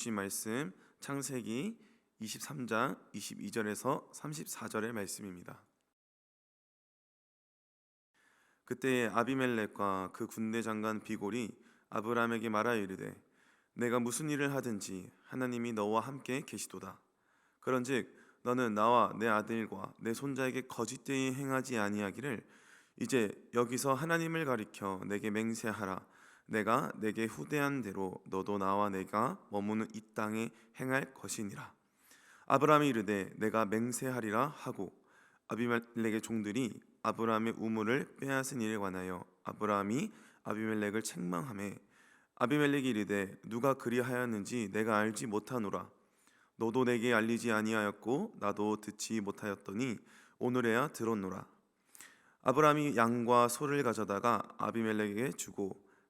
주신 말씀 창세기 23장 22절에서 34절의 말씀입니다. 그때 아비멜렉과 그 군대 장관 비골이 아브라함에게 말하여 이르되 내가 무슨 일을 하든지 하나님이 너와 함께 계시도다. 그런즉 너는 나와 내 아들과 내 손자에게 거짓되이 행하지 아니하기를 이제 여기서 하나님을 가리켜 내게 맹세하라. 내가 내게 후대한 대로 너도 나와 내가 머무는 이 땅에 행할 것이니라. 아브라함이 이르되 내가 맹세하리라 하고 아비멜렉의 종들이 아브라함의 우물을 빼앗은 일에 관하여 아브라함이 아비멜렉을 책망하매 아비멜렉이 이르되 누가 그리하였는지 내가 알지 못하노라 너도 내게 알리지 아니하였고 나도 듣지 못하였더니 오늘에야 들었노라 아브라함이 양과 소를 가져다가 아비멜렉에게 주고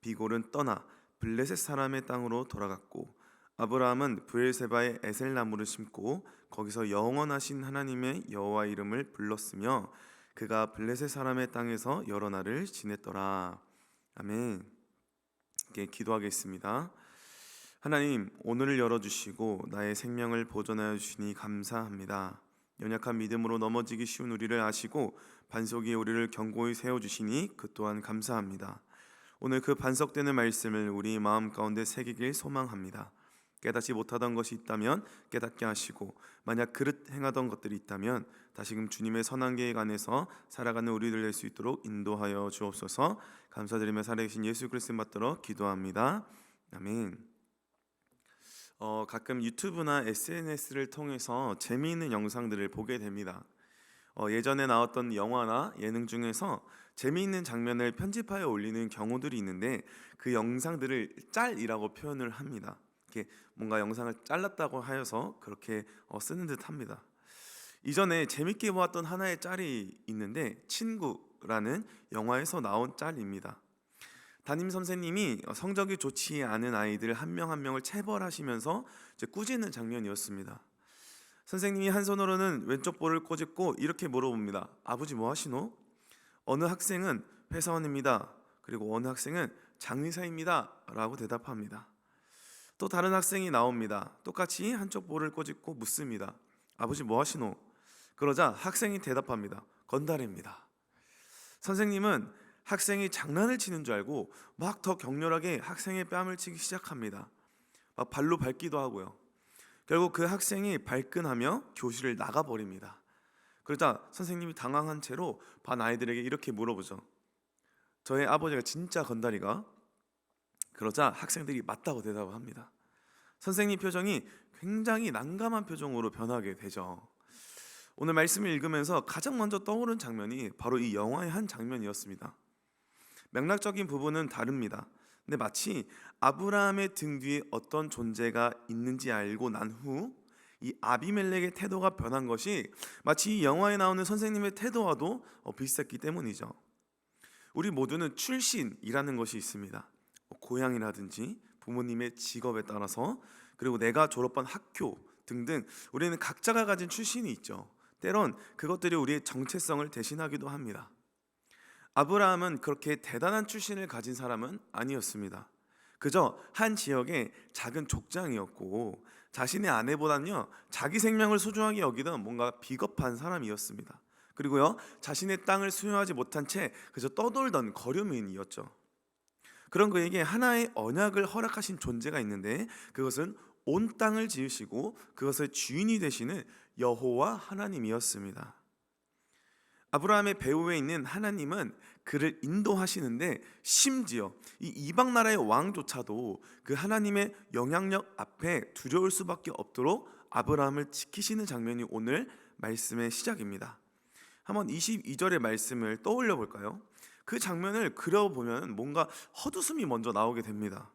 비골은 떠나 블레셋 사람의 땅으로 돌아갔고 아브라함은 브엘세바에 에셀 나무를 심고 거기서 영원하신 하나님의 여호와 이름을 불렀으며 그가 블레셋 사람의 땅에서 여러 날을 지냈더라. 아멘. 이렇게 기도하겠습니다. 하나님, 오늘을 열어 주시고 나의 생명을 보존하여 주시니 감사합니다. 연약한 믿음으로 넘어지기 쉬운 우리를 아시고 반석 위에 우리를 견고히 세워 주시니 그 또한 감사합니다. 오늘 그 반석되는 말씀을 우리 마음 가운데 새기길 소망합니다. 깨닫지 못하던 것이 있다면 깨닫게 하시고 만약 그릇 행하던 것들이 있다면 다시금 주님의 선한 계획 안에서 살아가는 우리들 될 수 있도록 인도하여 주옵소서. 감사드리며 살아계신 예수 그리스도 받들어 기도합니다. 아멘. 어, 가끔 유튜브나 SNS를 통해서 재미있는 영상들을 보게 됩니다. 어, 예전에 나왔던 영화나 예능 중에서 재미있는 장면을 편집하여 올리는 경우들이 있는데 그 영상들을 짤이라고 표현을 합니다. 이렇게 뭔가 영상을 잘랐다고 하여서 그렇게 어, 쓰는 듯합니다. 이전에 재밌게 보았던 하나의 짤이 있는데 친구라는 영화에서 나온 짤입니다. 담임 선생님이 성적이 좋지 않은 아이들 한 명한 명을 체벌하시면서 꾸짖는 장면이었습니다. 선생님이 한 손으로는 왼쪽 볼을 꼬집고 이렇게 물어봅니다. 아버지 뭐 하시노? 어느 학생은 회사원입니다. 그리고 어느 학생은 장의사입니다.라고 대답합니다. 또 다른 학생이 나옵니다. 똑같이 한쪽 볼을 꼬집고 묻습니다. 아버지 뭐 하시노? 그러자 학생이 대답합니다. 건달입니다. 선생님은 학생이 장난을 치는 줄 알고 막 더 격렬하게 학생의 뺨을 치기 시작합니다. 막 발로 밟기도 하고요. 결국 그 학생이 발끈하며 교실을 나가 버립니다. 그러자 선생님이 당황한 채로 반 아이들에게 이렇게 물어보죠. 저의 아버지가 진짜 건달이가? 그러자 학생들이 맞다고 대답을 합니다. 선생님 표정이 굉장히 난감한 표정으로 변하게 되죠. 오늘 말씀을 읽으면서 가장 먼저 떠오른 장면이 바로 이 영화의 한 장면이었습니다. 맥락적인 부분은 다릅니다. 근데 마치 아브라함의 등 뒤에 어떤 존재가 있는지 알고 난 후 이 아비멜렉의 태도가 변한 것이 마치 이 영화에 나오는 선생님의 태도와도 어, 비슷했기 때문이죠. 우리 모두는 출신이라는 것이 있습니다. 뭐 고향이라든지 부모님의 직업에 따라서 그리고 내가 졸업한 학교 등등 우리는 각자가 가진 출신이 있죠. 때론 그것들이 우리의 정체성을 대신하기도 합니다. 아브라함은 그렇게 대단한 출신을 가진 사람은 아니었습니다. 그저 한 지역의 작은 족장이었고 자신의 아내보다는요 자기 생명을 소중하게 여기던 뭔가 비겁한 사람이었습니다. 그리고요 자신의 땅을 수용하지 못한 채 그저 떠돌던 거류민이었죠. 그런 그에게 하나의 언약을 허락하신 존재가 있는데 그것은 온 땅을 지으시고 그것의 주인이 되시는 여호와 하나님이었습니다. 아브라함의 배후에 있는 하나님은 그를 인도하시는데 심지어 이 이방 나라의 왕조차도 그 하나님의 영향력 앞에 두려울 수밖에 없도록 아브라함을 지키시는 장면이 오늘 말씀의 시작입니다. 한번 22절의 말씀을 떠올려 볼까요? 그 장면을 그려보면 뭔가 헛웃음이 먼저 나오게 됩니다.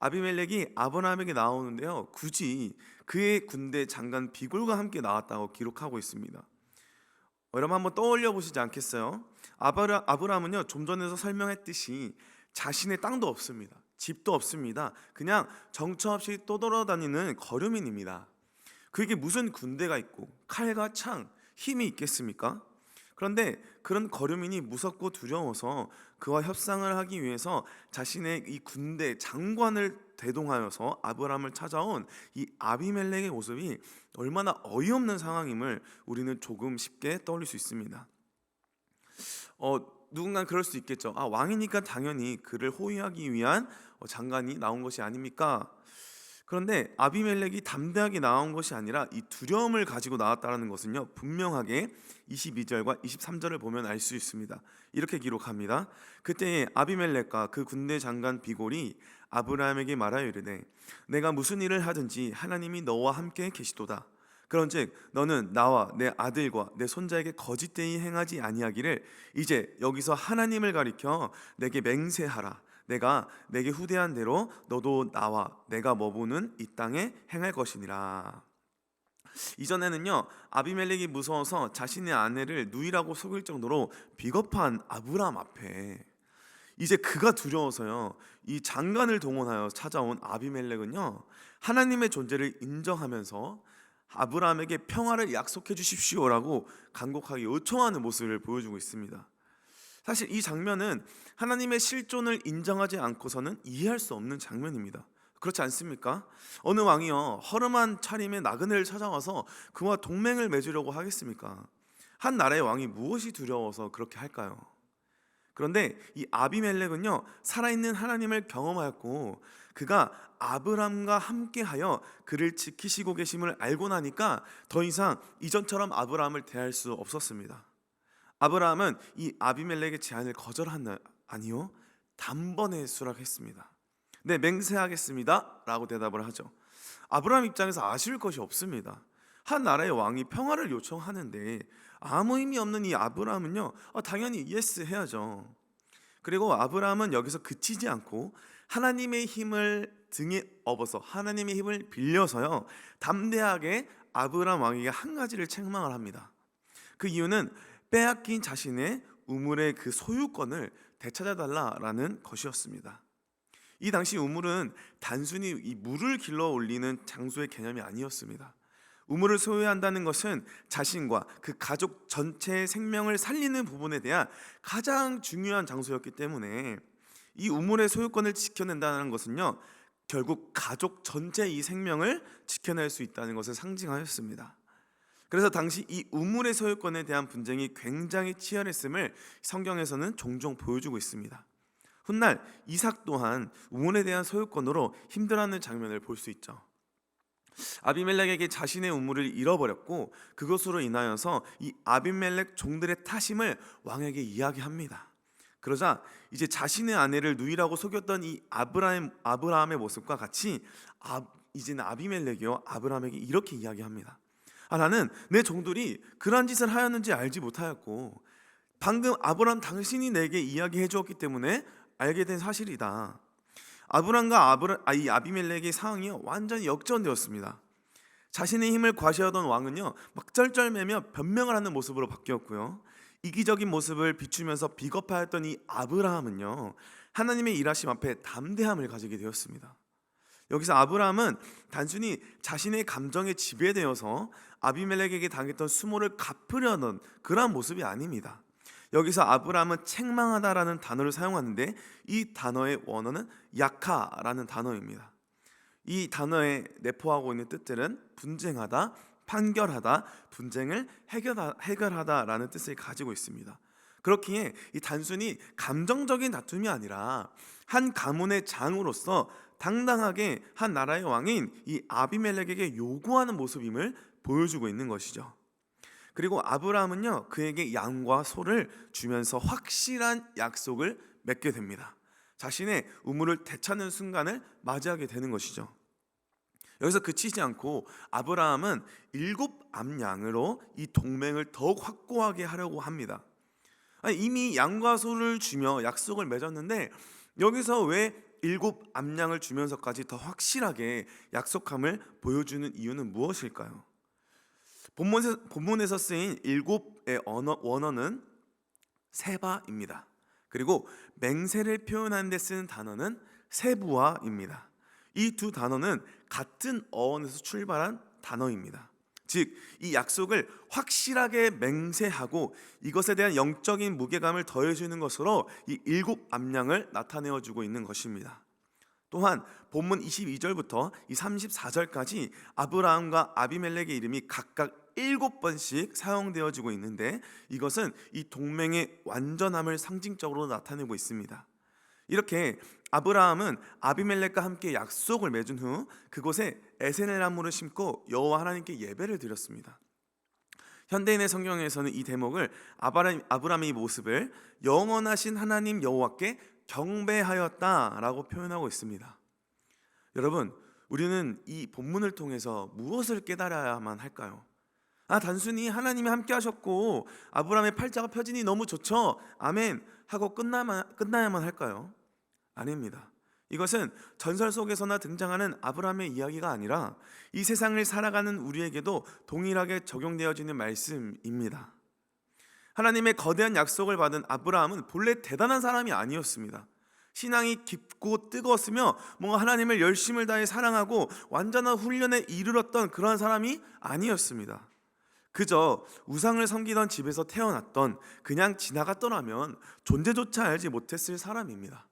아비멜렉이 아브라함에게 나오는데요. 굳이 그의 군대 장관 비골과 함께 나왔다고 기록하고 있습니다. 여러분 한번 떠올려 보시지 않겠어요? 아브라, 아브라함은요 좀 전에서 설명했듯이 자신의 땅도 없습니다. 집도 없습니다. 그냥 정처 없이 떠돌아다니는 거류민입니다. 그에게 무슨 군대가 있고 칼과 창, 힘이 있겠습니까? 그런데 그런 거류민이 무섭고 두려워서 그와 협상을 하기 위해서 자신의 이 군대 장관을 대동하여서 아브라함을 찾아온 이 아비멜렉의 모습이 얼마나 어이없는 상황임을 우리는 조금 쉽게 떠올릴 수 있습니다. 어 누군가 그럴 수 있겠죠. 아 왕이니까 당연히 그를 호위하기 위한 어, 장관이 나온 것이 아닙니까? 그런데 아비멜렉이 담대하게 나온 것이 아니라 이 두려움을 가지고 나왔다는 것은요 분명하게 22절과 23절을 보면 알 수 있습니다. 이렇게 기록합니다. 그때 아비멜렉과 그 군대 장관 비골이 아브라함에게 말하여 이르되 내가 무슨 일을 하든지 하나님이 너와 함께 계시도다. 그런즉 너는 나와 내 아들과 내 손자에게 거짓되이 행하지 아니하기를 이제 여기서 하나님을 가리켜 내게 맹세하라. 내가 내게 후대한 대로 너도 나와 내가 머무는 이 땅에 행할 것이니라. 이전에는요 아비멜렉이 무서워서 자신의 아내를 누이라고 속일 정도로 비겁한 아브라함 앞에 이제 그가 두려워서요 이 장관을 동원하여 찾아온 아비멜렉은요 하나님의 존재를 인정하면서 아브라함에게 평화를 약속해 주십시오라고 간곡하게 요청하는 모습을 보여주고 있습니다. 사실 이 장면은 하나님의 실존을 인정하지 않고서는 이해할 수 없는 장면입니다. 그렇지 않습니까? 어느 왕이요 허름한 차림의 나그네를 찾아와서 그와 동맹을 맺으려고 하겠습니까? 한 나라의 왕이 무엇이 두려워서 그렇게 할까요? 그런데 이 아비멜렉은요 살아있는 하나님을 경험하였고 그가 아브람과 함께하여 그를 지키시고 계심을 알고 나니까 더 이상 이전처럼 아브람을 대할 수 없었습니다. 아브라함은 이 아비멜렉의 제안을 거절한 아니요 단번에 수락했습니다. 네 맹세하겠습니다라고 대답을 하죠. 아브라함 입장에서 아쉬울 것이 없습니다. 한 나라의 왕이 평화를 요청하는데 아무 의미 없는 이 아브라함은요 어, 당연히 예스 해야죠. 그리고 아브라함은 여기서 그치지 않고 하나님의 힘을 등에 업어서 하나님의 힘을 빌려서요 담대하게 아브라함 왕에게 한 가지를 책망을 합니다. 그 이유는 빼앗긴 자신의 우물의 그 소유권을 되찾아달라라는 것이었습니다. 이 당시 우물은 단순히 이 물을 길러 올리는 장소의 개념이 아니었습니다. 우물을 소유한다는 것은 자신과 그 가족 전체의 생명을 살리는 부분에 대한 가장 중요한 장소였기 때문에 이 우물의 소유권을 지켜낸다는 것은요 결국 가족 전체의 이 생명을 지켜낼 수 있다는 것을 상징하였습니다. 그래서 당시 이 우물의 소유권에 대한 분쟁이 굉장히 치열했음을 성경에서는 종종 보여주고 있습니다. 훗날 이삭 또한 우물에 대한 소유권으로 힘들어하는 장면을 볼 수 있죠. 아비멜렉에게 자신의 우물을 잃어버렸고 그것으로 인하여서 이 아비멜렉 종들의 타심을 왕에게 이야기합니다. 그러자 이제 자신의 아내를 누이라고 속였던 이 아브라함 아브라함의 모습과 같이 아, 이제는 아비멜렉이요 아브라함에게 이렇게 이야기합니다. 아 나는 내 종들이 그러한 짓을 하였는지 알지 못하였고 방금 아브라함 당신이 내게 이야기해 주었기 때문에 알게 된 사실이다. 아브람과 아브라, 아, 이 아비멜렉의 상황이 완전히 역전되었습니다. 자신의 힘을 과시하던 왕은요 막 쩔쩔매며 변명을 하는 모습으로 바뀌었고요. 이기적인 모습을 비추면서 비겁하였던 이 아브라함은요 하나님의 일하심 앞에 담대함을 가지게 되었습니다. 여기서 아브라함은 단순히 자신의 감정에 지배되어서 아비멜렉에게 당했던 수모를 갚으려는 그러한 모습이 아닙니다. 여기서 아브라함은 책망하다라는 단어를 사용하는데 이 단어의 원어는 약하라는 단어입니다. 이 단어에 내포하고 있는 뜻들은 분쟁하다, 판결하다, 분쟁을 해결하, 해결하다라는 뜻을 가지고 있습니다. 그렇기에 이 단순히 감정적인 다툼이 아니라 한 가문의 장으로서 당당하게 한 나라의 왕인 이 아비멜렉에게 요구하는 모습임을 보여주고 있는 것이죠. 그리고 아브라함은요 그에게 양과 소를 주면서 확실한 약속을 맺게 됩니다. 자신의 우물을 되찾는 순간을 맞이하게 되는 것이죠. 여기서 그치지 않고 아브라함은 일곱 암양으로 이 동맹을 더욱 확고하게 하려고 합니다. 아니, 이미 양과 소를 주며 약속을 맺었는데 여기서 왜 일곱 암양을 주면서까지 더 확실하게 약속함을 보여주는 이유는 무엇일까요? 본문에서, 본문에서 쓰인 일곱의 언어, 원어는 세바입니다. 그리고 맹세를 표현하는 데 쓰는 단어는 세부화입니다. 이 두 단어는 같은 어원에서 출발한 단어입니다. 즉, 이 약속을 확실하게 맹세하고 이것에 대한 영적인 무게감을 더해주는 것으로 이 일곱 암양을 나타내어 주고 있는 것입니다. 또한 본문 22절부터 이 34절까지 아브라함과 아비멜렉의 이름이 각각 일곱 번씩 사용되어지고 있는데 이것은 이 동맹의 완전함을 상징적으로 나타내고 있습니다. 이렇게 아브라함은 아비멜렉과 함께 약속을 맺은 후 그곳에 에세넬 나무를 심고 여호와 하나님께 예배를 드렸습니다. 현대인의 성경에서는 이 대목을 아브라함, 아브라함의 모습을 영원하신 하나님 여호와께 경배하였다라고 표현하고 있습니다. 여러분, 우리는 이 본문을 통해서 무엇을 깨달아야만 할까요? 아, 단순히 하나님이 함께 하셨고 아브라함의 팔자가 펴지니 너무 좋죠. 아멘 하고 끝나만 끝나야만 할까요? 아닙니다. 이것은 전설 속에서나 등장하는 아브라함의 이야기가 아니라 이 세상을 살아가는 우리에게도 동일하게 적용되어지는 말씀입니다. 하나님의 거대한 약속을 받은 아브라함은 본래 대단한 사람이 아니었습니다. 신앙이 깊고 뜨거웠으며 뭔가 하나님을 열심을 다해 사랑하고 완전한 훈련에 이르렀던 그러한 사람이 아니었습니다. 그저 우상을 섬기던 집에서 태어났던 그냥 지나갔더라면 존재조차 알지 못했을 사람입니다.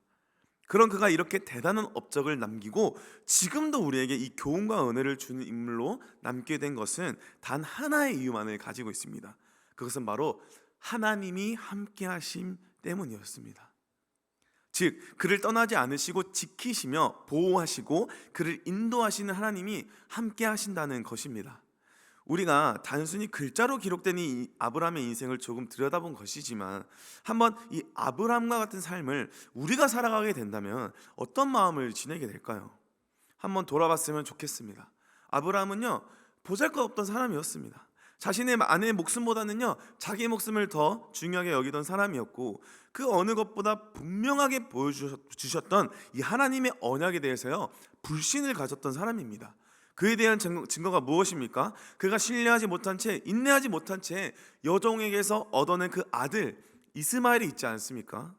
그런 그가 이렇게 대단한 업적을 남기고 지금도 우리에게 이 교훈과 은혜를 주는 인물로 남게 된 것은 단 하나의 이유만을 가지고 있습니다. 그것은 바로 하나님이 함께 하심 때문이었습니다. 즉 그를 떠나지 않으시고 지키시며 보호하시고 그를 인도하시는 하나님이 함께 하신다는 것입니다. 우리가 단순히 글자로 기록된 이 아브라함의 인생을 조금 들여다본 것이지만 한번 이 아브라함과 같은 삶을 우리가 살아가게 된다면 어떤 마음을 지내게 될까요? 한번 돌아봤으면 좋겠습니다. 아브라함은요 보잘것없던 사람이었습니다. 자신의 아내의 목숨보다는요 자기의 목숨을 더 중요하게 여기던 사람이었고 그 어느 것보다 분명하게 보여주셨던 이 하나님의 언약에 대해서요 불신을 가졌던 사람입니다. 그에 대한 증거, 증거가 무엇입니까? 그가 신뢰하지 못한 채 인내하지 못한 채 여종에게서 얻어낸 그 아들 이스마엘이 있지 않습니까?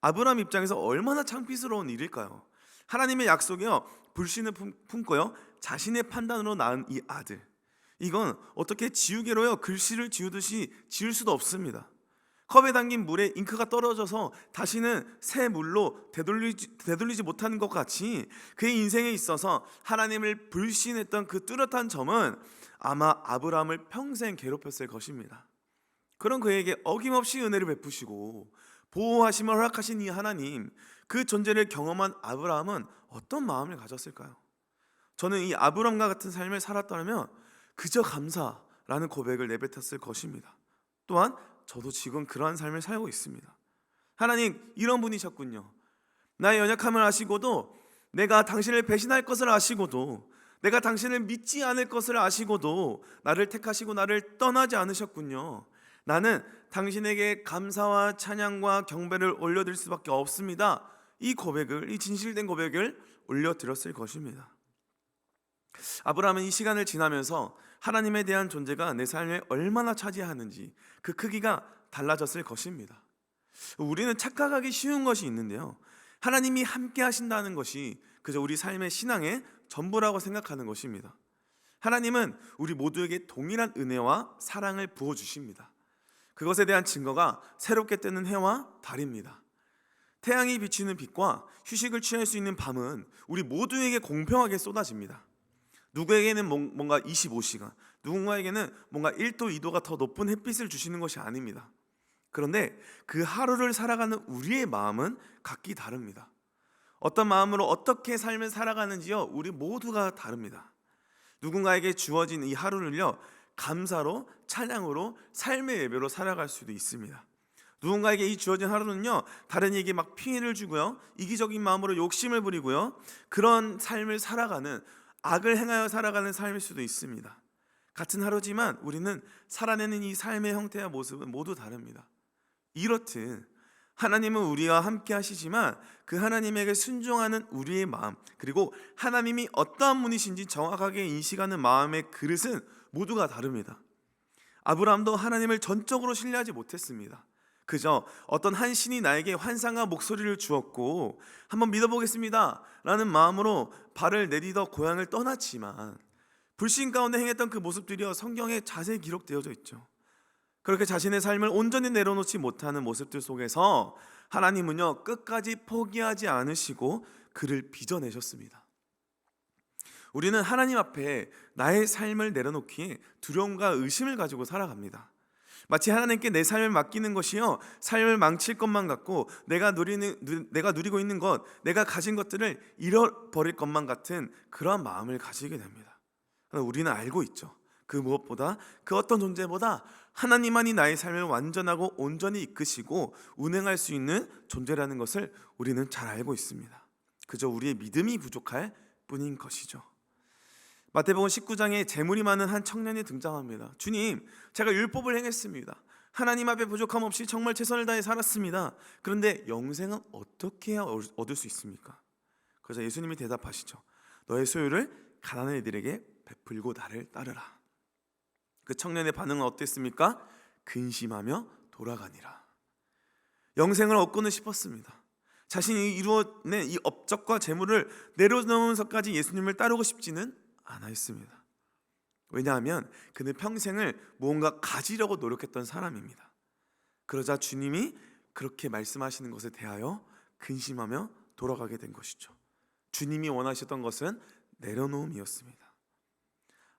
아브라함 입장에서 얼마나 창피스러운 일일까요? 하나님의 약속이요 불신을 품- 품고요 자신의 판단으로 낳은 이 아들 이건 어떻게 지우개로요 글씨를 지우듯이 지울 수도 없습니다. 컵에 담긴 물에 잉크가 떨어져서 다시는 새 물로 되돌리지, 되돌리지 못하는 것 같이 그의 인생에 있어서 하나님을 불신했던 그 뚜렷한 점은 아마 아브라함을 평생 괴롭혔을 것입니다. 그런 그에게 어김없이 은혜를 베푸시고 보호하심을 허락하신 이 하나님 그 존재를 경험한 아브라함은 어떤 마음을 가졌을까요? 저는 이 아브라함과 같은 삶을 살았다면 그저 감사라는 고백을 내뱉었을 것입니다. 또한 저도 지금 그러한 삶을 살고 있습니다. 하나님 이런 분이셨군요. 나의 연약함을 아시고도 내가 당신을 배신할 것을 아시고도 내가 당신을 믿지 않을 것을 아시고도 나를 택하시고 나를 떠나지 않으셨군요. 나는 당신에게 감사와 찬양과 경배를 올려드릴 수밖에 없습니다. 이 고백을 이 진실된 고백을 올려드렸을 것입니다. 아브라함은 이 시간을 지나면서 하나님에 대한 존재가 내 삶에 얼마나 차지하는지 그 크기가 달라졌을 것입니다. 우리는 착각하기 쉬운 것이 있는데요. 하나님이 함께 하신다는 것이 그저 우리 삶의 신앙의 전부라고 생각하는 것입니다. 하나님은 우리 모두에게 동일한 은혜와 사랑을 부어 주십니다. 그것에 대한 증거가 새롭게 뜨는 해와 달입니다. 태양이 비치는 빛과 휴식을 취할 수 있는 밤은 우리 모두에게 공평하게 쏟아집니다. 누구에게는 뭔- 뭔가 25시간, 누군가에게는 뭔가 1도, 2도가 더 높은 햇빛을 주시는 것이 아닙니다. 그런데 그 하루를 살아가는 우리의 마음은 각기 다릅니다. 어떤 마음으로 어떻게 삶을 살아가는지요, 우리 모두가 다릅니다. 누군가에게 주어진 이 하루를요, 감사로, 찬양으로, 삶의 예배로 살아갈 수도 있습니다. 누군가에게 이 주어진 하루는요, 다른 이에게 막 피해를 주고요, 이기적인 마음으로 욕심을 부리고요, 그런 삶을 살아가는 악을 행하여 살아가는 삶일 수도 있습니다. 같은 하루지만 우리는 살아내는 이 삶의 형태와 모습은 모두 다릅니다. 이렇듯 하나님은 우리와 함께 하시지만 그 하나님에게 순종하는 우리의 마음 그리고 하나님이 어떠한 분이신지 정확하게 인식하는 마음의 그릇은 모두가 다릅니다. 아브라함도 하나님을 전적으로 신뢰하지 못했습니다. 그저 어떤 한 신이 나에게 환상과 목소리를 주었고 한번 믿어보겠습니다 라는 마음으로 발을 내디뎌 고향을 떠났지만 불신 가운데 행했던 그 모습들이요 성경에 자세히 기록되어져 있죠. 그렇게 자신의 삶을 온전히 내려놓지 못하는 모습들 속에서 하나님은요 끝까지 포기하지 않으시고 그를 빚어내셨습니다. 우리는 하나님 앞에 나의 삶을 내려놓기에 두려움과 의심을 가지고 살아갑니다. 마치 하나님께 내 삶을 맡기는 것이요 삶을 망칠 것만 같고 내가 누리는 누- 내가 누리고 있는 것, 내가 가진 것들을 잃어버릴 것만 같은 그러한 마음을 가지게 됩니다. 우리는 알고 있죠. 그 무엇보다 그 어떤 존재보다 하나님만이 나의 삶을 완전하고 온전히 이끄시고 운행할 수 있는 존재라는 것을 우리는 잘 알고 있습니다. 그저 우리의 믿음이 부족할 뿐인 것이죠. 마태복음 19장에 재물이 많은 한 청년이 등장합니다. 주님, 제가 율법을 행했습니다. 하나님 앞에 부족함 없이 정말 최선을 다해 살았습니다. 그런데 영생은 어떻게 얻을 수 있습니까? 그래서 예수님이 대답하시죠. 너의 소유를 가난한 이들에게 베풀고 나를 따르라. 그 청년의 반응은 어땠습니까? 근심하며 돌아가니라. 영생을 얻고는 싶었습니다. 자신이 이루어낸 이 업적과 재물을 내려놓으면서까지 예수님을 따르고 싶지는 않았습니다. 왜냐하면 그는 평생을 무언가 가지려고 노력했던 사람입니다. 그러자 주님이 그렇게 말씀하시는 것에 대하여 근심하며 돌아가게 된 것이죠. 주님이 원하셨던 것은 내려놓음이었습니다.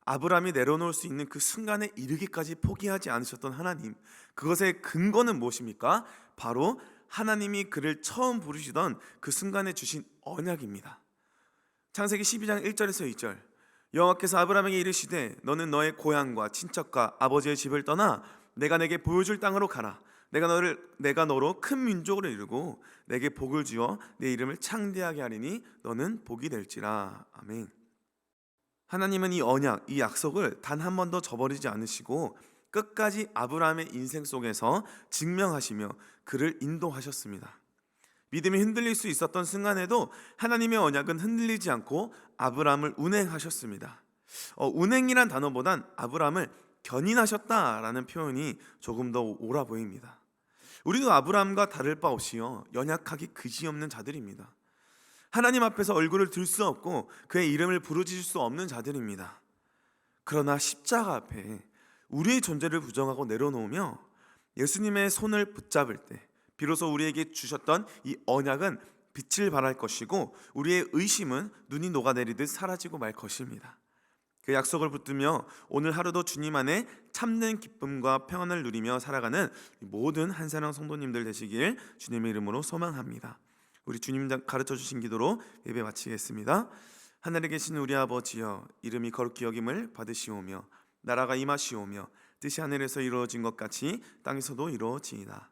아브라함이 내려놓을 수 있는 그 순간에 이르기까지 포기하지 않으셨던 하나님. 그것의 근거는 무엇입니까? 바로 하나님이 그를 처음 부르시던 그 순간에 주신 언약입니다. 창세기 12장 1절에서 2절. 여호와께서 아브라함에게 이르시되 너는 너의 고향과 친척과 아버지의 집을 떠나 내가 내게 보여줄 땅으로 가라. 내가 너를 내가 너로 큰 민족으로 이루고 내게 복을 주어 내 이름을 창대하게 하리니 너는 복이 될지라. 아멘. 하나님은 이 언약, 이 약속을 단 한 번도 저버리지 않으시고 끝까지 아브라함의 인생 속에서 증명하시며 그를 인도하셨습니다. 믿음이 흔들릴 수 있었던 순간에도 하나님의 언약은 흔들리지 않고 아브라함을 운행하셨습니다. 어, 운행이란 단어보단 아브라함을 견인하셨다라는 표현이 조금 더 옳아 보입니다. 우리도 아브라함과 다를 바 없이요 연약하기 그지없는 자들입니다. 하나님 앞에서 얼굴을 들 수 없고 그의 이름을 부르짖을 수 없는 자들입니다. 그러나 십자가 앞에 우리의 존재를 부정하고 내려놓으며 예수님의 손을 붙잡을 때 비로소 우리에게 주셨던 이 언약은 빛을 발할 것이고 우리의 의심은 눈이 녹아내리듯 사라지고 말 것입니다. 그 약속을 붙들며 오늘 하루도 주님 안에 참된 기쁨과 평안을 누리며 살아가는 모든 한사랑 성도님들 되시길 주님의 이름으로 소망합니다. 우리 주님 가르쳐 주신 기도로 예배 마치겠습니다. 하늘에 계신 우리 아버지여 이름이 거룩히 여김을 받으시오며 나라가 임하시오며 뜻이 하늘에서 이루어진 것 같이 땅에서도 이루어지이다.